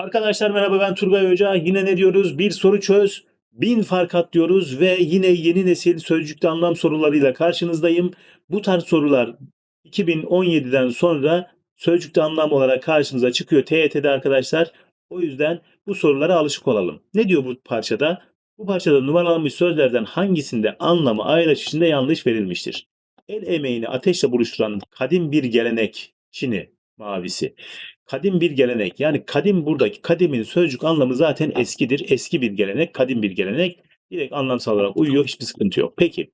Arkadaşlar merhaba ben Turgay Hoca. Yine ne diyoruz? Bir soru çöz, bin fark at diyoruz ve yine yeni nesil sözcükte anlam sorularıyla karşınızdayım. Bu tarz sorular 2017'den sonra sözcükte anlam olarak karşınıza çıkıyor TYT'de arkadaşlar. O yüzden bu sorulara alışık olalım. Ne diyor bu parçada? Bu parçada numaralanmış sözlerden hangisinde anlamı ayraç içinde yanlış verilmiştir? El emeğini ateşle buluşturan kadim bir gelenek, Çin'i, mavisi. Kadim bir gelenek. Yani kadim buradaki kadimin sözcük anlamı zaten eskidir. Eski bir gelenek, kadim bir gelenek. Direkt anlamsal olarak uyuyor. Hiçbir sıkıntı yok. Peki.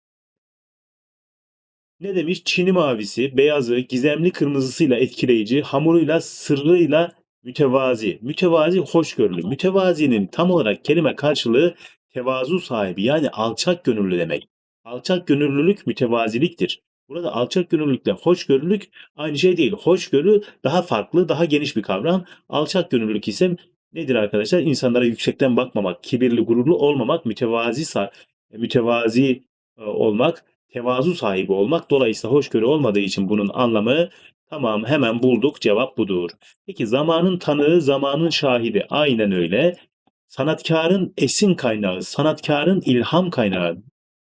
Ne demiş? Çin'i mavisi, beyazı, gizemli kırmızısıyla etkileyici, hamuruyla, sırrıyla mütevazi. Mütevazi hoşgörülü. Mütevazinin tam olarak kelime karşılığı tevazu sahibi yani alçak gönüllü demek. Alçak gönüllülük mütevaziliktir. Burada alçak gönüllülükle hoşgörülük aynı şey değil. Hoşgörü daha farklı, daha geniş bir kavram. Alçak gönüllülük ise nedir arkadaşlar? İnsanlara yüksekten bakmamak, kibirli, gururlu olmamak, mütevazi mütevazi e, olmak, tevazu sahibi olmak. Dolayısıyla hoşgörü olmadığı için bunun anlamı tamam hemen bulduk. Cevap budur. Peki zamanın tanığı, zamanın şahidi. Aynen öyle. Sanatkarın esin kaynağı, sanatkarın ilham kaynağı.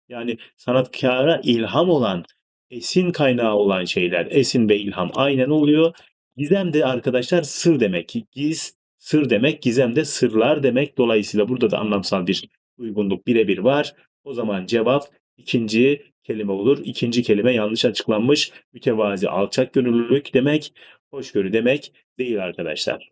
Yani sanatkara ilham olan, esin kaynağı olan şeyler. Esin ve ilham aynen oluyor. Gizem de arkadaşlar sır demek. Giz, sır demek. Gizem de sırlar demek. Dolayısıyla burada da anlamsal bir uygunluk birebir var. O zaman cevap ikinci kelime olur. İkinci kelime yanlış açıklanmış. Mütevazi alçak gönüllülük demek. Hoşgörü demek değil arkadaşlar.